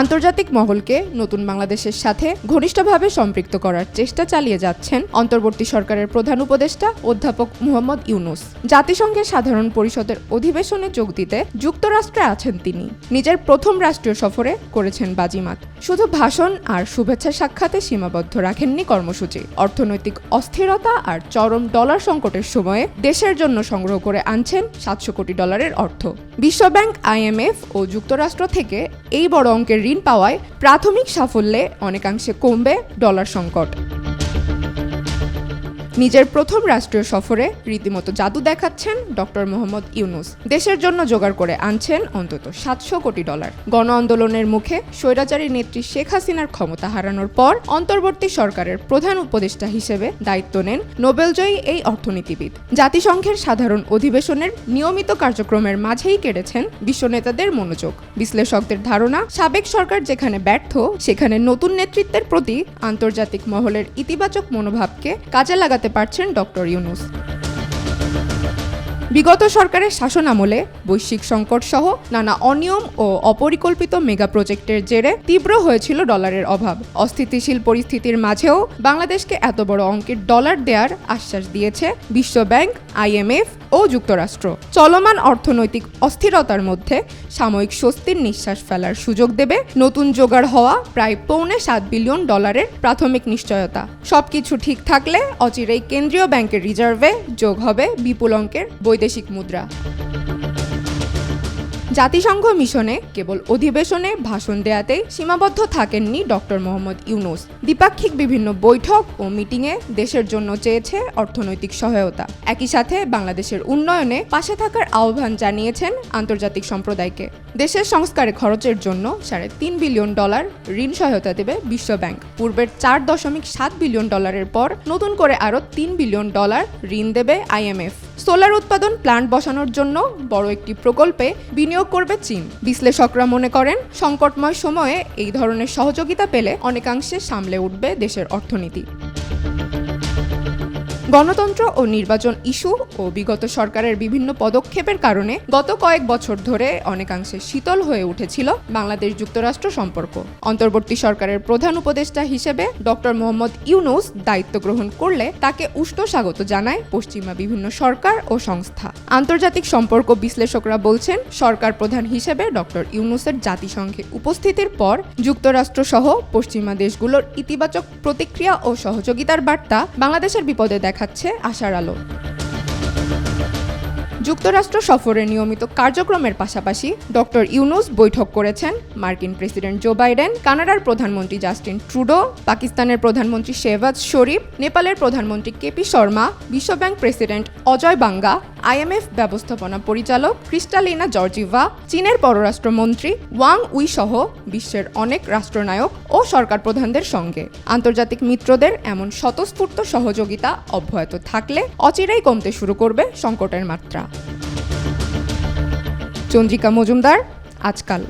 আন্তর্জাতিক মহলকে নতুন বাংলাদেশের সাথে ঘনিষ্ঠভাবে সম্পৃক্ত করার চেষ্টা চালিয়ে যাচ্ছেন অন্তর্বর্তী সরকারের প্রধান উপদেষ্টা অধ্যাপক মুহম্মদ ইউনুস। জাতিসংঘের সাধারণ পরিষদের অধিবেশনে যোগ দিতে যুক্তরাষ্ট্রে আছেন তিনি। নিজের প্রথম রাষ্ট্রীয় সফরে করেছেন বাজিমাত। শুধু ভাষণ আর শুভেচ্ছা সাক্ষাতে সীমাবদ্ধ রাখেননি কর্মসূচি। অর্থনৈতিক অস্থিরতা আর চরম ডলার সংকটের সময়ে দেশের জন্য সংগ্রহ করে আনছেন সাতশো কোটি ডলারের অর্থ। বিশ্বব্যাংক, আইএমএফ ও যুক্তরাষ্ট্র থেকে এই বড় অঙ্কের ঋণ পাওয়ায় প্রাথমিক সাফল্যে অনেকাংশে কমবে ডলার সংকট। নিজের প্রথম রাষ্ট্রীয় সফরে রীতিমতো জাদু দেখাচ্ছেন ডক্টর মোহাম্মদ ইউনুস। দেশের জন্য জোগাড় করে আনছেন অন্তত সাতশো কোটি ডলার। গণ আন্দোলনের মুখে স্বৈরাচারী নেত্রী শেখ হাসিনার ক্ষমতা হারানোর পর অন্তর্বর্তী সরকারের প্রধান উপদেষ্টা হিসেবে দায়িত্ব নেন নোবেলজয়ী এই অর্থনীতিবিদ। জাতিসংঘের সাধারণ অধিবেশনের নিয়মিত কার্যক্রমের মাঝেই কেড়েছেন বিশ্ব নেতাদের মনোযোগ। বিশ্লেষকদের ধারণা, সাবেক সরকার যেখানে ব্যর্থ, সেখানে নতুন নেতৃত্বের প্রতি আন্তর্জাতিক মহলের ইতিবাচক মনোভাবকে কাজে লাগাতে পারছেন ডক্টর ইউনুস। বিগত সরকারের শাসন আমলে বৈশ্বিক সংকট সহ নানা অনিয়ম ও অপরিকল্পিত মেগা প্রজেক্টের জেরে তীব্র হয়েছিল ডলারের অভাব। অস্থিতিশীল পরিস্থিতির মাঝেও বাংলাদেশকে এত বড় অঙ্কের ডলার দেওয়ার আশ্বাস দিয়েছে বিশ্বব্যাংক আইএমএফ ও যুক্তরাষ্ট্র। চলমান অর্থনৈতিক অস্থিরতার মধ্যে সাময়িক স্বস্তির নিঃশ্বাস ফেলার সুযোগ দেবে নতুন জোগাড় হওয়া প্রায় পৌনে সাত বিলিয়ন ডলারের প্রাথমিক নিশ্চয়তা। সবকিছু ঠিক থাকলে অচিরেই কেন্দ্রীয় ব্যাংকের রিজার্ভে যোগ হবে বিপুল অঙ্কের বৈদেশিক মুদ্রা। জাতিসংঘ মিশনে কেবল অধিবেশনে ভাষণ দেয়াতেই সীমাবদ্ধ থাকেননি ডক্টর মোহাম্মদ ইউনুস। দ্বিপাক্ষিক বিভিন্ন বৈঠক ও মিটিংয়ে দেশের জন্য চেয়েছে অর্থনৈতিক সহায়তা। একই সাথে বাংলাদেশের উন্নয়নে পাশে থাকার আহ্বান জানিয়েছেন আন্তর্জাতিক সম্প্রদায়কে। দেশের সংস্কারে খরচের জন্য সাড়ে তিন বিলিয়ন ডলার ঋণ সহায়তা দেবে বিশ্বব্যাংক পূর্বের চার দশমিক সাত বিলিয়ন ডলারের পর নতুন করে আরও তিন বিলিয়ন ডলার ঋণ দেবে আইএমএফ। সোলার উৎপাদন প্ল্যান্ট বসানোর জন্য বড় একটি প্রকল্পে বিনিয়োগ করবে চীন। বিশ্লেষকরা মনে করেন, সংকটময় সময়ে এই ধরনের সহযোগিতা পেলে অনেকাংশে সামলে উঠবে দেশের অর্থনীতি। গণতন্ত্র ও নির্বাচন ইস্যু ও বিগত সরকারের বিভিন্ন পদক্ষেপের কারণে গত কয়েক বছর ধরে অনেকাংশে শীতল হয়ে উঠেছিল বাংলাদেশ যুক্তরাষ্ট্র সম্পর্ক। অন্তর্বর্তী সরকারের প্রধান উপদেষ্টা হিসেবে ডক্টর মোহাম্মদ ইউনুস দায়িত্ব গ্রহণ করলে তাকে উষ্ণ স্বাগত জানায় পশ্চিমা বিভিন্ন সরকার ও সংস্থা। আন্তর্জাতিক সম্পর্ক বিশ্লেষকরা বলছেন, সরকার প্রধান হিসেবে ডক্টর ইউনুসের জাতিসংঘে উপস্থিতির পর যুক্তরাষ্ট্র সহ পশ্চিমা দেশগুলোর ইতিবাচক প্রতিক্রিয়া ও সহযোগিতার বার্তা বাংলাদেশের বিপদে দেখাচ্ছে আশার আলো। যুক্তরাষ্ট্র সফরে নিয়মিত কার্যক্রমের পাশাপাশি ডক্টর ইউনুস বৈঠক করেছেন মার্কিন প্রেসিডেন্ট জো বাইডেন, কানাডার প্রধানমন্ত্রী জাস্টিন ট্রুডো, পাকিস্তানের প্রধানমন্ত্রী শেহবাজ শরীফ, নেপালের প্রধানমন্ত্রী কেপি শর্মা, বিশ্বব্যাংক প্রেসিডেন্ট অজয় বাঙ্গা আইএমএফ ব্যবস্থাপনা পরিচালক ক্রিস্টালিনা জর্জিভা, চীনের পররাষ্ট্রমন্ত্রী ওয়াং উই সহ বিশ্বের অনেক রাষ্ট্রনায়ক ও সরকার প্রধানদের সঙ্গে। আন্তর্জাতিক মিত্রদের এমন স্বতঃস্ফূর্ত সহযোগিতা অব্যাহত থাকলে অচিরেই কমতে শুরু করবে সংকটের মাত্রা। চন্দ্রিকা মজুমদার, আজকাল।